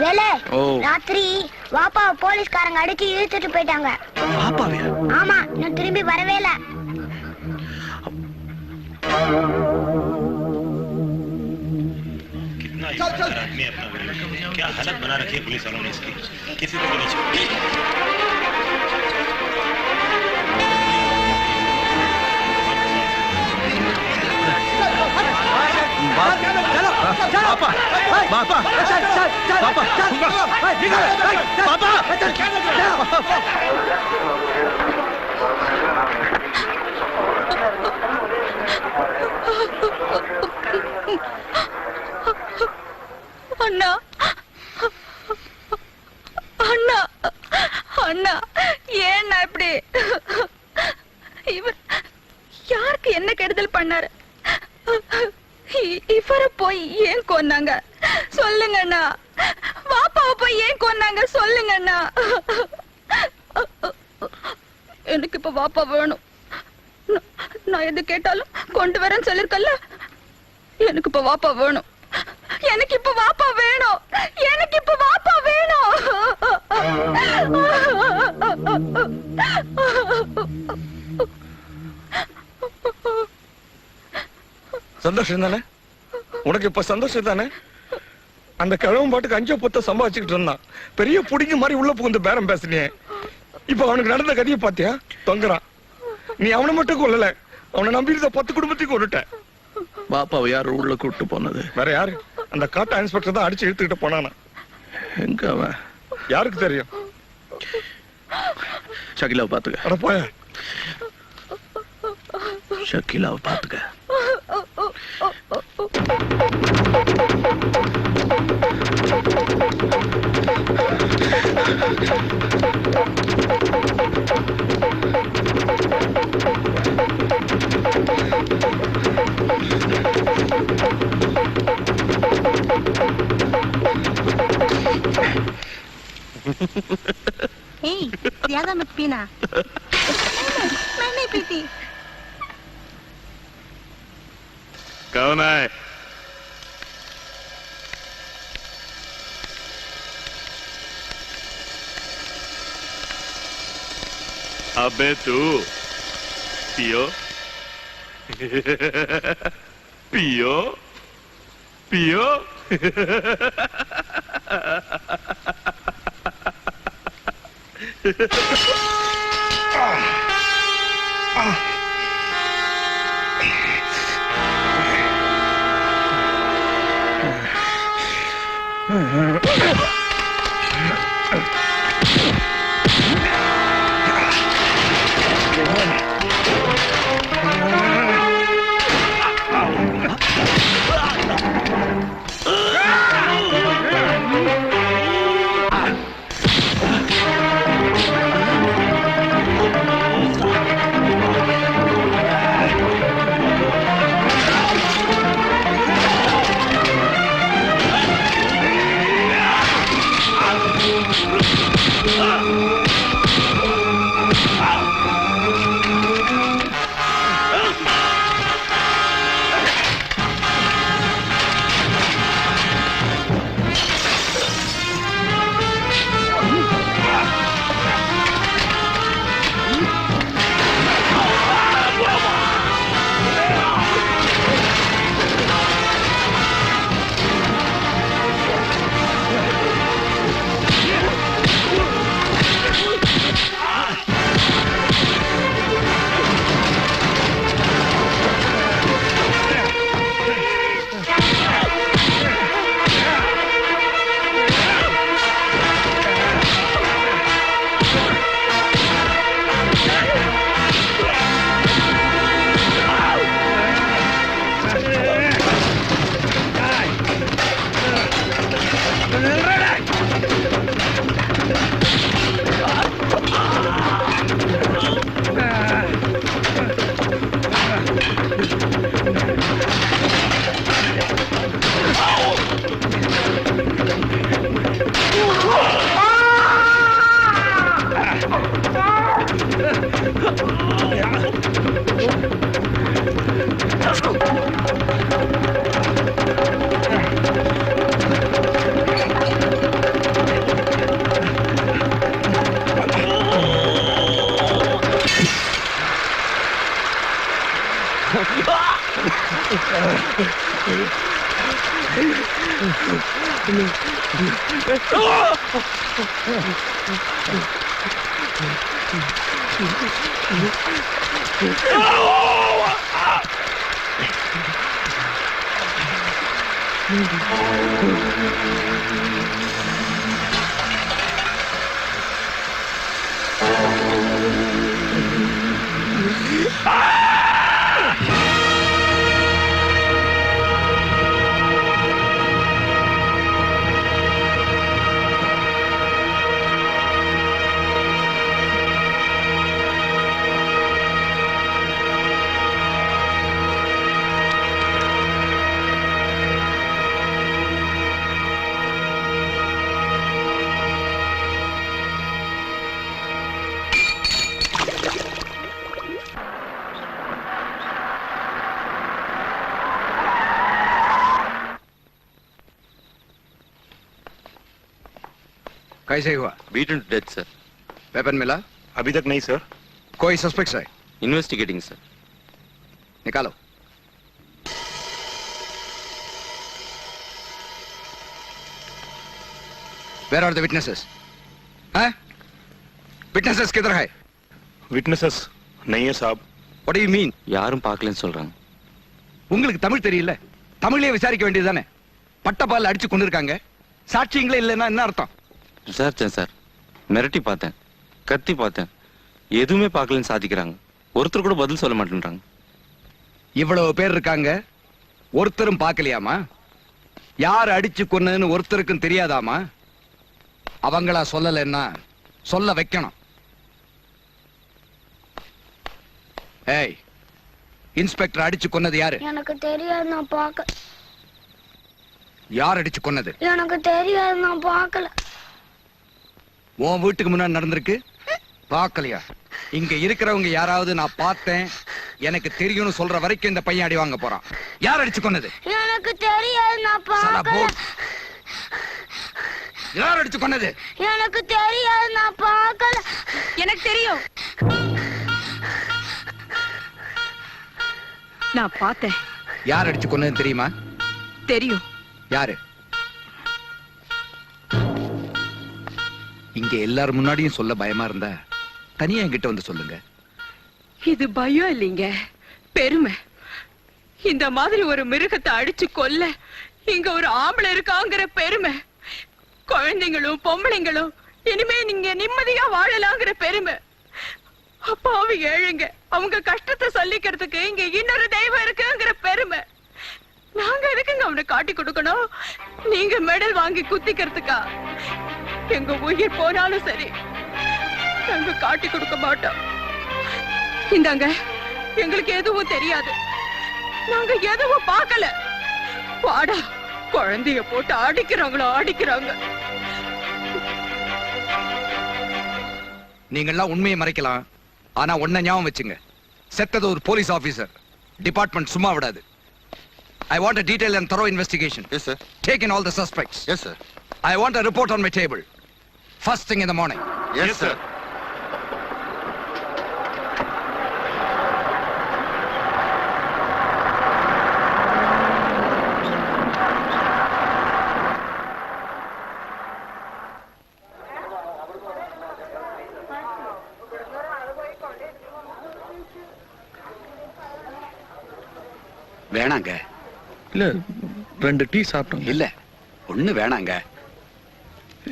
வேலை ஓ. ராத்திரி வாப்பாவை போலீஸ்காரங்க அடிச்சு இழுத்துட்டு போயிட்டாங்க பாப்பாவையா ஆமா இன்னும் திரும்பி வரவே இல்ல कितना ईमानदार आदमी है अपना गरीब क्या हालत बना रखी है पुलिस वालों ने इसकी किसी को भी नहीं அண்ணா. அண்ணா. அண்ணா ஏன்னா இப்படி? இவர் யாருக்கு என்ன கெடுதல் பண்ணாரு? இவரை போய் ஏன் கொன்னாங்க? சொல்லுங்க அண்ணா பாப்பாவை போய் ஏன் கொன்னாங்க? சொல்லுங்க அண்ணா எனக்கு இப்ப வாப்பா வேணும். நான்- நான் எது கேட்டாலும் கொண்டு வரேன்னு சொல்லிருக்கல எனக்கு இப்ப வாப்பா வேணும். எனக்கு இப்ப வாப்பா வேணும். எனக்கு இப்ப வாப்பா வேணும். சந்தோஷம் தானே? உனக்கு இப்ப சந்தோஷம் தானே? அந்த கிழவன் பாட்டுக்கு அஞ்சோ பத்த சம்பாதிச்சுக்கிட்டு இருந்தான். பெரிய புடிங்க மாதிரி உள்ள புகுந்து பேரம் பேசுனியே. இப்ப அவனுக்கு நடந்த கதையை பாத்தியா? தொங்குறான். நீ அவனை மட்டும் கொல்லல. அவனை நம்பி இருந்த பத்து குடும்பத்தையும் கொண்டுட்ட பாப்பாவை யார் உள்ள கூட்டு போனது? வேற யாரு? அந்த காட்டா இன்ஸ்பெக்டர் தான் அடிச்சு இழுத்துக்கிட்டு போனானா? எங்க அவன்? யாருக்கு தெரியும்? ஷகிலாவை பாத்துக்க. போய. ஷகிலாவை பாத்துக்க. Hey, lihat amat pina. Mana piti? Kau naik. Abe tu. Pio. Pio. Pio. ah. Mm-hmm. Oh! कैसे हुआ beaten to death, sir. Weapon मिला अभी तक नहीं सर कोई सस्पेक्ट है Investigating, sir. निकालो वेर आर द विटनेसेस हैं विटनेसेस किधर है विटनेसेस नहीं है साहब व्हाट यू मीन யாரும் பார்க்கலன்னு சொல்றாங்க உங்களுக்கு தமிழ் தெரியல தமிழ்லயே விசாரிக்க வேண்டியதுதானே பட்டப்பால் அடிச்சு கொண்டிருக்காங்க சாட்சியங்களே இல்லைன்னா என்ன அர்த்தம் விசாரிச்சேன் சார். மிரட்டி பார்த்தேன். கத்தி பார்த்தேன். எதுவுமே பார்க்கலன்னு சாதிக்கிறாங்க. ஒருத்தர் கூட பதில் சொல்ல மாட்டேன்றாங்க. இவ்வளவு பேர் இருக்காங்க. ஒருத்தரும் பார்க்கலையாமா? யார் அடிச்சு கொன்னதுன்னு ஒருத்தருக்கும் தெரியாதாமா? அவங்களா சொல்லலைன்னா சொல்ல வைக்கணும். ஏய் இன்ஸ்பெக்டர் அடிச்சு கொன்னது யாரு? எனக்கு தெரியாது நான் பார்க்க யார் அடிச்சு கொன்னது? எனக்கு தெரியாது நான் பார்க்கல. உன் வீட்டுக்கு முன்னாடி நடந்திருக்கு? பார்க்கலையா? இங்க இருக்கிறவங்க யாராவது நான் பார்த்தேன் எனக்கு தெரியும்னு சொல்ற வரைக்கும் இந்த பையன் அடி வாங்க போறான். யார் அடிச்சு கொன்னது? எனக்கு தெரியாது நான் பார்க்கல. யார் அடிச்சு கொன்னது? எனக்கு தெரியாது நான் பார்க்கல. எனக்கு தெரியும். நான் பார்த்தேன். யார் அடிச்சு கொன்னது தெரியுமா? தெரியும். யாரு? இங்க எல்லார் முன்னாடியும் சொல்ல பயமா இருந்தா தனியா என்கிட்ட வந்து சொல்லுங்க. இது பயம் இல்லைங்க. பெருமை. இந்த மாதிரி ஒரு மிருகத்தை அடிச்சு கொல்ல இங்க ஒரு ஆம்பளை இருக்காங்கிற பெருமை. குழந்தைங்களும் பொம்பளைங்களும் இனிமே நீங்க நிம்மதியா வாழலாங்கிற பெருமை. அப்பாவி ஏழுங்க. அவங்க கஷ்டத்தை சொல்லிக்கிறதுக்கு இங்க இன்னொரு தெய்வம் இருக்குங்கிற பெருமை. நாங்க எதுக்குங்க அவனை காட்டி கொடுக்கணும்? நீங்க மெடல் வாங்கி குத்திக்கிறதுக்கா? எங்க உயிர் போனாலும் சரி நாங்க காட்டி கொடுக்க மாட்டோம். இந்தாங்க எங்களுக்கு எதுவும் தெரியாது. நாங்க எதுவும் பார்க்கல. வாடா குழந்தைய போட்டு அடிக்கிறாங்களோ அடிக்கிறாங்க. நீங்கெல்லாம் உண்மையை மறைக்கலாம். ஆனா ஒன்ன ஞாபகம் வச்சுங்க. செத்தது ஒரு போலீஸ் ஆபீசர். டிபார்ட்மெண்ட் சும்மா விடாது. I want a detailed and thorough investigation. Yes, sir. take in all the suspects. Yes, sir. i want a report on my table. First thing in the morning Yes, sir. வேணாங்க இல்ல ரெண்டு tea சாப்பிட்டோம் இல்ல ஒண்ணு வேணாங்க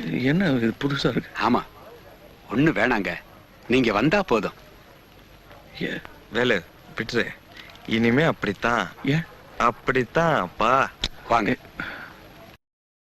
என்ன இது புதுசா இருக்கு? ஆமா. ஒண்ணு வேணாங்க. நீங்க வந்தா போதும். ஏ, வேலு விட்டுரு. இனிமே அப்படித்தான். ஏன் அப்படித்தான் அப்பா வாங்க